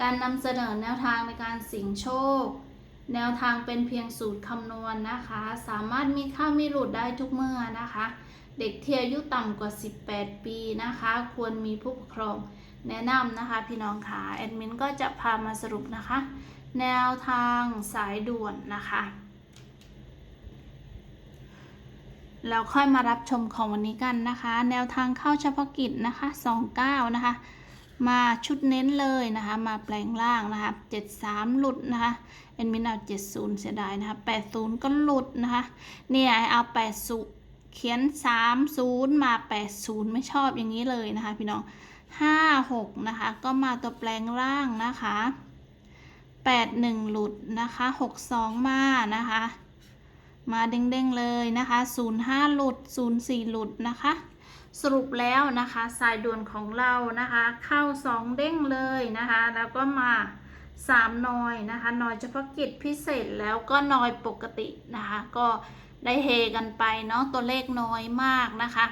การนำเสนอแนวทางในการสี่ยงโชค แนวทางเป็นเพียงสูตรคำนวณนะคะ สามารถมีเข้ามีหลุดได้ทุกเมื่อนะคะ เด็กที่อายุต่ำกว่า 18 ปีนะคะ ควรมีผู้ปกครองแนะนำนะคะพี่น้องค่ะแอดมินก็จะพามาสรุปนะคะ แนวทางสายด่วนนะคะแล้วค่อยมารับชมของวันนี้กันนะคะ แนวทางเข้าเฉพาะกิจนะคะ 29 นะคะ มาชุดเน้นเลยนะคะ มาแปลงล่างนะคะ 73 หลุดนะคะเอ็นมินเอา 70 เสียดายนะคะ 80 ก็หลุดนะคะเนี่ยเอา80เขียน 30 มา 80 ไม่ชอบอย่างนี้เลยนะคะ พี่น้อง 56 นะคะ ก็มาตัวแปลงล่างนะคะ 81 หลุดนะคะ 62 มานะคะ มาเด้งๆเลยนะคะ 05 หลุด 04 หลุดนะคะ สรุปแล้วนะคะสายด่วนของเรานะคะ เข้า 2 เด้งเลยนะคะ แล้วก็มา 3นอยนะคะนอยเฉพาะกิจพิเศษแล้วก็นอยปกตินะคะ ก็ได้เฮกันไปเนาะตัวเลขน้อยมากนะคะ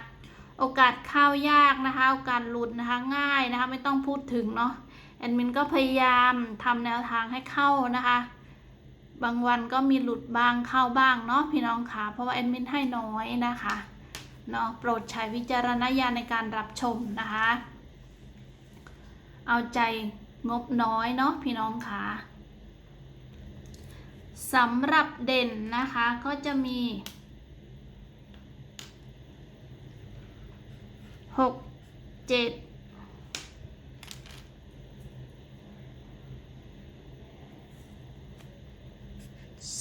โอกาสเข้ายากนะคะ โอกาสหลุดนะคะง่ายนะคะ ไม่ต้องพูดถึงเนาะแอดมินก็พยายามทำแนวทางให้เข้านะคะ บางวันก็มีหลุดบ้างเข้าบ้างเนาะพี่น้องค่ะเพราะว่าแอดมินให้น้อยนะคะ เนาะโปรดใช้วิจารณญาณในการรับชมนะคะ เอาใจงบน้อยเนาะพี่น้องค่ะสำหรับเด่นนะคะก็จะมีหกเจ็ด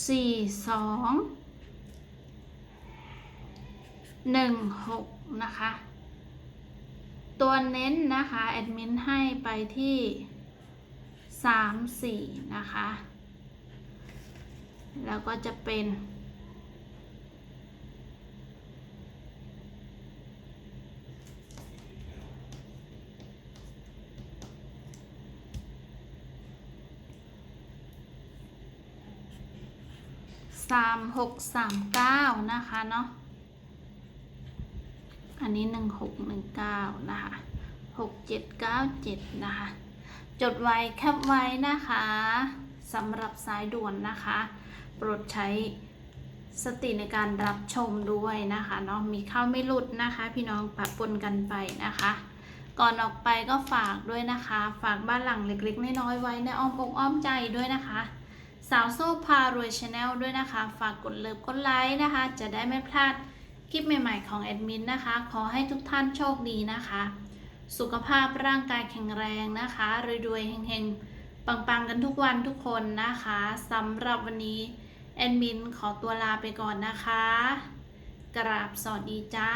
สี่สอง หนึ่งหกนะคะ ตัวเน้นนะคะ แอดมินให้ไปที่สามสี่นะคะ แล้วก็จะเป็นสามหกสามเก้านะคะเนาะ อันนี้หนึ่งหกหนึ่งเก้านะคะหกเจ็ดเก้าเจ็ดนะคะ จดไว้แคปไว้นะคะสำหรับสายด่วนนะคะ โปรดใช้สติในการรับชมด้วยนะคะเนาะมีเข้าไม่หลุดนะคะ พี่น้องปะปนกันไปนะคะ ก่อนออกไปก็ฝากด้วยนะคะ ฝากบ้านหลังเล็กๆน้อยๆไว้ในอ้อมอกอ้อมใจด้วยนะคะ สาวโซ่พารวยชาแนลด้วยนะคะ ฝากกดเลิฟกดไลค์นะคะ จะได้ไม่พลาด คลิปใหม่ๆของแอดมินนะคะ ขอให้ทุกท่านโชคดีนะคะ สุขภาพร่างกายแข็งแรงนะคะรวยๆเฮงๆ ปังๆ กันทุกวันทุกคนนะคะสำหรับวันนี้แอดมินขอตัวลาไปก่อนนะคะ กราบสวัสดีจ้า